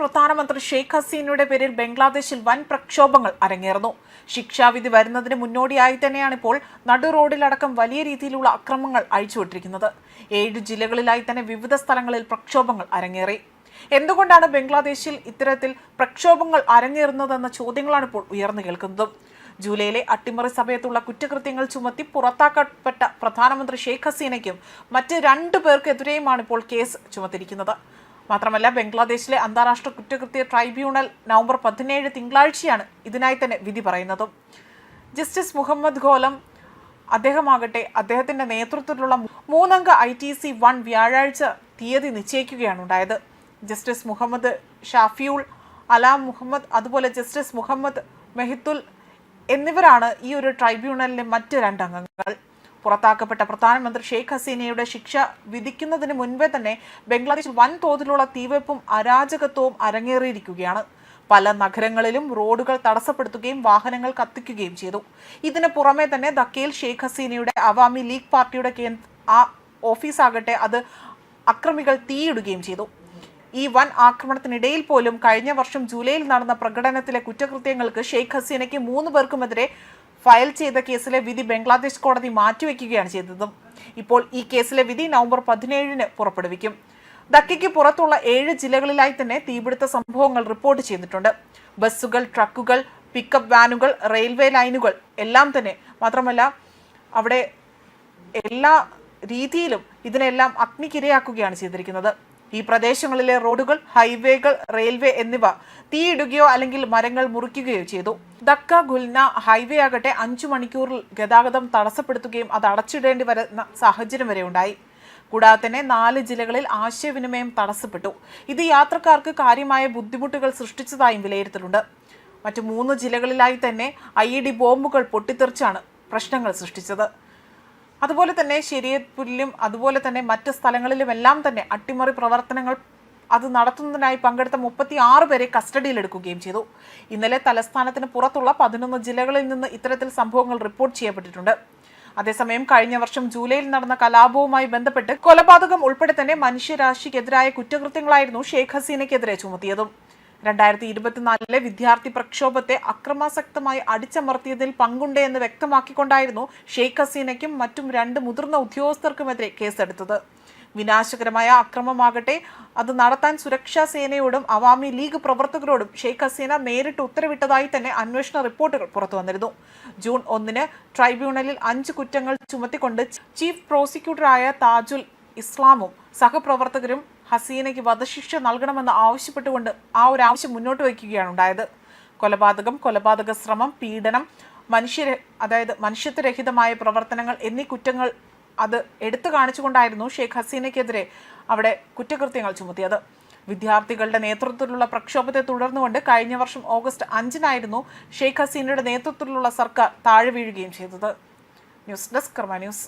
പ്രധാനമന്ത്രി ഷെയ്ഖ് ഹസീനയുടെ പേരിൽ ബംഗ്ലാദേശിൽ വൻ പ്രക്ഷോഭങ്ങൾ അരങ്ങേറുന്നു. ശിക്ഷാവിധി വരുന്നതിന് മുന്നോടിയായി തന്നെയാണ് ഇപ്പോൾ നടു റോഡിലടക്കം വലിയ രീതിയിലുള്ള അക്രമങ്ങൾ അഴിച്ചുവിട്ടിരിക്കുന്നത്. ഏഴ് ജില്ലകളിലായി തന്നെ വിവിധ സ്ഥലങ്ങളിൽ പ്രക്ഷോഭങ്ങൾ അരങ്ങേറി. എന്തുകൊണ്ടാണ് ബംഗ്ലാദേശിൽ ഇത്തരത്തിൽ പ്രക്ഷോഭങ്ങൾ അരങ്ങേറുന്നതെന്ന ചോദ്യങ്ങളാണ് ഇപ്പോൾ ഉയർന്നു കേൾക്കുന്നത്. ജൂലൈയിലെ അട്ടിമറി സമയത്തുള്ള കുറ്റകൃത്യങ്ങൾ ചുമത്തി പുറത്താക്കപ്പെട്ട പ്രധാനമന്ത്രി ഷെയ്ഖ് ഹസീനയ്ക്കും മറ്റ് രണ്ടു പേർക്കെതിരെയുമാണ് ഇപ്പോൾ കേസ് ചുമത്തിരിക്കുന്നത്. മാത്രമല്ല ബംഗ്ലാദേശിലെ അന്താരാഷ്ട്ര കുറ്റകൃത്യ ട്രൈബ്യൂണൽ നവംബർ പതിനേഴ് തിങ്കളാഴ്ചയാണ് ഇതിനായി തന്നെ വിധി പറയുന്നതും. ജസ്റ്റിസ് മുഹമ്മദ് ഖോലം അദ്ദേഹമാകട്ടെ അദ്ദേഹത്തിന്റെ നേതൃത്വത്തിലുള്ള മൂന്നംഗ ഐ ടി സി വൺ വ്യാഴാഴ്ച തീയതി നിശ്ചയിക്കുകയാണ് ഉണ്ടായത്. ജസ്റ്റിസ് മുഹമ്മദ് ഷാഫിയുൾ അലാം മുഹമ്മദ് അതുപോലെ ജസ്റ്റിസ് മുഹമ്മദ് മെഹിത്തുൽ എന്നിവരാണ് ഈ ഒരു ട്രൈബ്യൂണലിലെ മറ്റ് രണ്ടംഗങ്ങൾ. പുറത്താക്കപ്പെട്ട പ്രധാനമന്ത്രി ഷെയ്ഖ് ഹസീനയുടെ ശിക്ഷ വിധിക്കുന്നതിന് മുൻപേ തന്നെ ബംഗ്ലാദേശിൽ വൻതോതിലുള്ള തീവെപ്പും അരാജകത്വവും അരങ്ങേറിയിരിക്കുകയാണ്. പല നഗരങ്ങളിലും റോഡുകൾ തടസ്സപ്പെടുത്തുകയും വാഹനങ്ങൾ കത്തിക്കുകയും ചെയ്തു. ഇതിന് പുറമെ തന്നെ ധക്കയിൽ ഷെയ്ഖ് ഹസീനയുടെ അവാമി ലീഗ് പാർട്ടിയുടെ കേന്ദ്ര ആ ഓഫീസാകട്ടെ അത് അക്രമികൾ തീയിടുകയും ചെയ്തു. ഈ വൻ ആക്രമണത്തിനിടയിൽ പോലും കഴിഞ്ഞ വർഷം ജൂലൈയിൽ നടന്ന പ്രകടനത്തിലെ കുറ്റകൃത്യങ്ങൾക്ക് ഷെയ്ഖ് ഹസീനയ്ക്ക് മൂന്ന് പേർക്കുമെതിരെ ഫയൽ ചെയ്ത കേസിലെ വിധി ബംഗ്ലാദേശ് കോടതി മാറ്റിവെക്കുകയാണ് ചെയ്തത്. ഇപ്പോൾ ഈ കേസിലെ വിധി നവംബർ പതിനേഴിന് പുറപ്പെടുവിക്കും. ദക്കയ്ക്ക് പുറത്തുള്ള ഏഴ് ജില്ലകളിലായി തന്നെ തീപിടുത്ത സംഭവങ്ങൾ റിപ്പോർട്ട് ചെയ്തിട്ടുണ്ട്. ബസ്സുകൾ ട്രക്കുകൾ പിക്കപ്പ് വാനുകൾ റെയിൽവേ ലൈനുകൾ എല്ലാം തന്നെ മാത്രമല്ല അവിടെ എല്ലാ രീതിയിലും ഇതിനെല്ലാം അഗ്നിക്കിരയാക്കുകയാണ് ചെയ്തിരിക്കുന്നത്. ഈ പ്രദേശങ്ങളിലെ റോഡുകൾ ഹൈവേകൾ റെയിൽവേ എന്നിവ തീയിടുകയോ അല്ലെങ്കിൽ മരങ്ങൾ മുറിക്കുകയോ ചെയ്തു. ദക്ക ഗുൽന ഹൈവേ ആകട്ടെ അഞ്ചു മണിക്കൂറിൽ ഗതാഗതം തടസ്സപ്പെടുത്തുകയും അത് അടച്ചിടേണ്ടി വരുന്ന സാഹചര്യം വരെ ഉണ്ടായി. കൂടാതെ തന്നെ നാല് ജില്ലകളിൽ ആശയവിനിമയം തടസ്സപ്പെട്ടു. ഇത് യാത്രക്കാർക്ക് കാര്യമായ ബുദ്ധിമുട്ടുകൾ സൃഷ്ടിച്ചതായും വിലയിരുത്തലുണ്ട്. മറ്റു മൂന്ന് ജില്ലകളിലായി തന്നെ ഐ ഇ ഡി ബോംബുകൾ പൊട്ടിത്തെറിച്ചാണ് പ്രശ്നങ്ങൾ സൃഷ്ടിച്ചത്. അതുപോലെ തന്നെ ശരിയപ്പുല്ലും അതുപോലെ തന്നെ മറ്റ് സ്ഥലങ്ങളിലുമെല്ലാം തന്നെ അട്ടിമറി പ്രവർത്തനങ്ങൾ അത് നടത്തുന്നതിനായി പങ്കെടുത്ത മുപ്പത്തി ആറ് പേരെ കസ്റ്റഡിയിലെടുക്കുകയും ചെയ്തു. ഇന്നലെ തലസ്ഥാനത്തിന് പുറത്തുള്ള പതിനൊന്ന് ജില്ലകളിൽ നിന്ന് ഇത്തരത്തിൽ സംഭവങ്ങൾ റിപ്പോർട്ട് ചെയ്യപ്പെട്ടിട്ടുണ്ട്. അതേസമയം കഴിഞ്ഞ വർഷം ജൂലൈയിൽ നടന്ന കലാപവുമായി ബന്ധപ്പെട്ട് കൊലപാതകം ഉൾപ്പെടെ തന്നെ മനുഷ്യരാശിക്കെതിരായ കുറ്റകൃത്യങ്ങളായിരുന്നു ഷെയ്ഖ് ഹസീനയ്ക്കെതിരെ ചുമത്തിയതും. രണ്ടായിരത്തി ഇരുപത്തിനാലിലെ വിദ്യാർത്ഥി പ്രക്ഷോഭത്തെ അക്രമാസക്തമായി അടിച്ചമർത്തിയതിൽ പങ്കുണ്ട് എന്ന് വ്യക്തമാക്കിക്കൊണ്ടായിരുന്നു ഷെയ്ഖ് ഹസീനയ്ക്കും മറ്റും രണ്ട് മുതിർന്ന ഉദ്യോഗസ്ഥർക്കുമെതിരെ കേസെടുത്തത്. വിനാശകരമായ അക്രമമാകട്ടെ അത് നടത്താൻ സുരക്ഷാ സേനയോടും അവാമി ലീഗ് പ്രവർത്തകരോടും ഷെയ്ഖ് ഹസീന നേരിട്ട് ഉത്തരവിട്ടതായി തന്നെ അന്വേഷണ റിപ്പോർട്ടുകൾ പുറത്തുവന്നിരുന്നു. ജൂൺ ഒന്നിന് ട്രൈബ്യൂണലിൽ അഞ്ച് കുറ്റങ്ങൾ ചുമത്തിക്കൊണ്ട് ചീഫ് പ്രോസിക്യൂട്ടറായ താജുൽ ഇസ്ലാമും സഹപ്രവർത്തകരും ഹസീനയ്ക്ക് വധശിക്ഷ നൽകണമെന്ന് ആവശ്യപ്പെട്ടുകൊണ്ട് ആ ഒരു ആവശ്യം മുന്നോട്ട് വയ്ക്കുകയാണ് ഉണ്ടായത്. കൊലപാതകം കൊലപാതക ശ്രമം പീഡനം മനുഷ്യ അതായത് മനുഷ്യത്വരഹിതമായ പ്രവർത്തനങ്ങൾ എന്നീ കുറ്റങ്ങൾ അത് എടുത്തു കാണിച്ചുകൊണ്ടായിരുന്നു ഷെയ്ഖ് ഹസീനയ്ക്കെതിരെ അവിടെ കുറ്റകൃത്യങ്ങൾ ചുമത്തിയത്. വിദ്യാർത്ഥികളുടെ നേതൃത്വത്തിലുള്ള പ്രക്ഷോഭത്തെ തുടർന്നുകൊണ്ട് കഴിഞ്ഞ വർഷം ഓഗസ്റ്റ് അഞ്ചിനായിരുന്നു ഷെയ്ഖ് ഹസീനയുടെ നേതൃത്വത്തിലുള്ള സർക്കാർ താഴെ വീഴുകയും ചെയ്തത്. News desk Karma news.